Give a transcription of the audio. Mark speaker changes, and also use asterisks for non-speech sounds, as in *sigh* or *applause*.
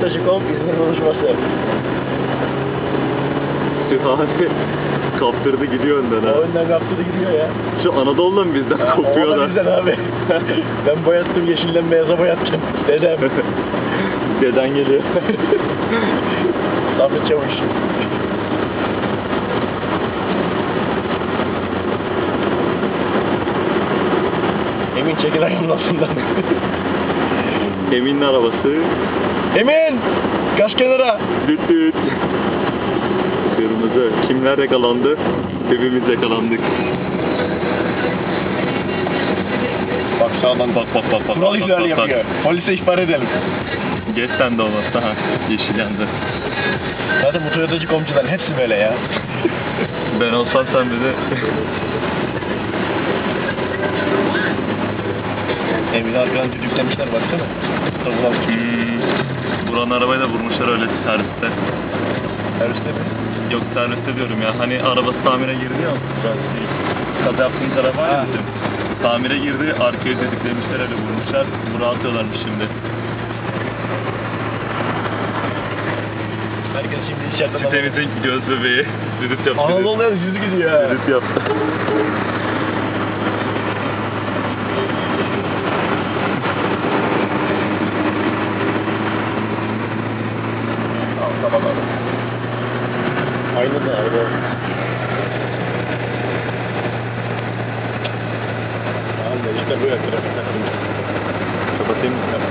Speaker 1: Toyotacı.com İzmir buluşması.
Speaker 2: Sühane kaptırdı gidiyor önden
Speaker 1: O
Speaker 2: ha.
Speaker 1: önden kaptırdı gidiyor ya.
Speaker 2: Şu Anadolu'da mı bizden
Speaker 1: Ha, da
Speaker 2: kopuyorlar?
Speaker 1: bizden abi. *laughs* ben boyattım yeşilden beyaza boyattım. Dedem. *laughs*
Speaker 2: Deden geliyor. *laughs*
Speaker 1: Safet Çavuş. Emin çekil ayağımın altından.
Speaker 2: Emin'in arabası.
Speaker 1: Emin! Kaç kenara.
Speaker 2: Düt düt. Kırmızı. Kimler yakalandı? Hepimiz yakalandık.
Speaker 1: Bak sağdan
Speaker 2: Bak bak bak bak.
Speaker 1: Kural
Speaker 2: bak,
Speaker 1: ihlali
Speaker 2: bak, bak.
Speaker 1: yapıyor. Polise ihbar edelim.
Speaker 2: Geç sen de olmazsa ha. Yeşil yandı.
Speaker 1: Zaten bu Toyotacı komşuların hepsi böyle ya.
Speaker 2: Ben olsam sen bize
Speaker 1: Emin'i arkadan düdüklemişler baksana. Tırlar
Speaker 2: hmm, Buranın arabayı da vurmuşlar öyle serviste.
Speaker 1: Serviste mi?
Speaker 2: Yok serviste diyorum ya. Hani arabası tamire girdi ya. Kaza yaptığımız araba var ya bizim. Tamire girdi. Arkaya dediklemişler öyle vurmuşlar. Bura atıyorlarmış şimdi.
Speaker 1: Herkes şimdi içeriden
Speaker 2: Sitemizin göz bebeği. Düdüt yaptı.
Speaker 1: Anadolu'ya yüzü gidiyor ha.
Speaker 2: Düdüt yaptı.
Speaker 1: arabaları. Aynı da araba. Aynen işte böyle trafikler. Kapatayım mı?